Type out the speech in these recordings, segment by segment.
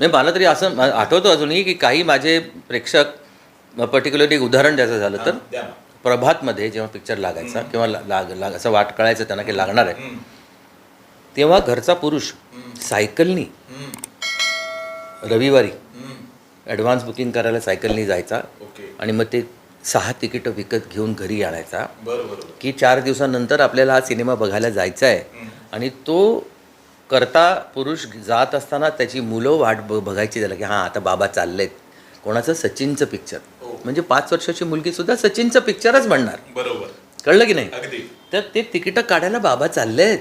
नाही मला तरी असं आठवतं अजूनही की काही माझे प्रेक्षक पर्टिक्युलरली एक उदाहरण द्यायचं झालं तर. प्रभातमध्ये जेव्हा पिक्चर लागायचा किंवा लाग लाग असं वाट कळायचं त्यांना की लागणार आहे. तेव्हा घरचा पुरुष सायकलनी रविवारी. ॲडव्हान्स बुकिंग करायला सायकलनी जायचा आणि मग ते सहा तिकीटं विकत घेऊन घरी आणायचा की चार दिवसानंतर आपल्याला हा सिनेमा बघायला जायचा आहे. आणि तो करता पुरुष जात असताना त्याची मुलं वाट ब बघायची त्याला की हां आता बाबा चाललेत. कोणाचं? सचिनचं पिक्चर हो. म्हणजे पाच वर्षाची मुलगी सुद्धा सचिनचं पिक्चरच म्हणणार बरोबर. कळलं की नाही? तर ते तिकीटं काढायला बाबा चाललेत.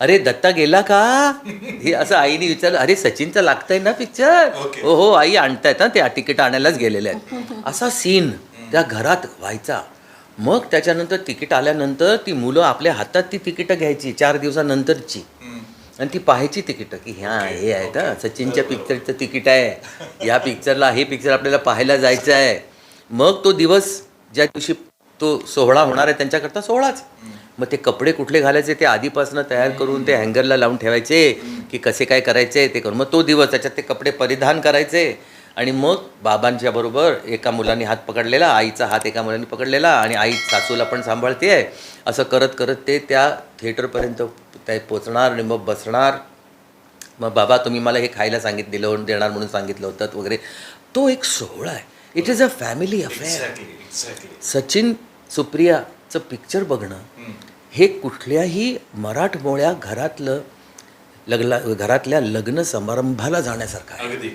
अरे दत्ता गेला का? हे असं आईने विचारलं. अरे सचिनचं लागतंय ना पिक्चर. हो हो आई आणतायत ना त्या तिकीट आणायलाच गेलेले आहेत. असा सीन त्या घरात व्हायचा. मग त्याच्यानंतर तिकीट आल्यानंतर ती मुलं आपल्या हातात ती तिकीटं घ्यायची चार दिवसानंतरची. आणि ती पाहायची तिकीटं की ह्या हे आहे का सचिनच्या पिक्चरचं तिकीट आहे. या पिक्चरला हे पिक्चर आपल्याला पाहायला जायचं आहे. मग तो दिवस ज्या दिवशी तो सोहळा होणार आहे त्यांच्याकरता सोहळाच. मग ते कपडे कुठले घालायचे ते आधीपासून तयार करून ते हँगरला लावून ठेवायचे की कसे काय करायचे ते करून. मग तो दिवस त्याच्यात ते कपडे परिधान करायचे आणि मग बाबांच्या बरोबर एका मुलाने हात पकडलेला आईचा हात एका मुलाने पकडलेला आणि आई सासूला पण सांभाळते आहे असं करत करत ते त्या थिएटरपर्यंत ते पोचणार आणि मग बसणार. मग बाबा तुम्ही मला हे खायला सांगितलेलं देणार म्हणून सांगितलं होतं वगैरे. तो एक सोहळा आहे. It is a family affair Sachin सुप्रियाचं picture बघणं. हे कुठल्याही मराठमोळ्या घरातलं लग्ला घरातल्या लग्न समारंभाला जाण्यासारखं आहे.